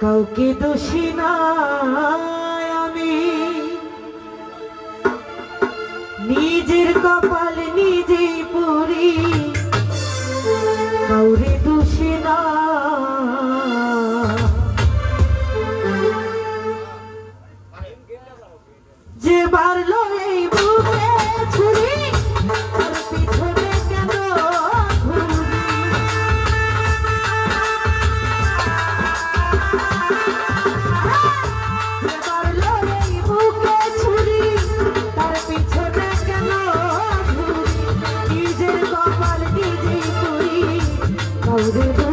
কাউকে দোষী আমি। নিজের কপাল নিজেই পুরি কাউরে দোষী না কাউরে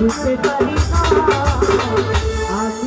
বুঝতে পারি না।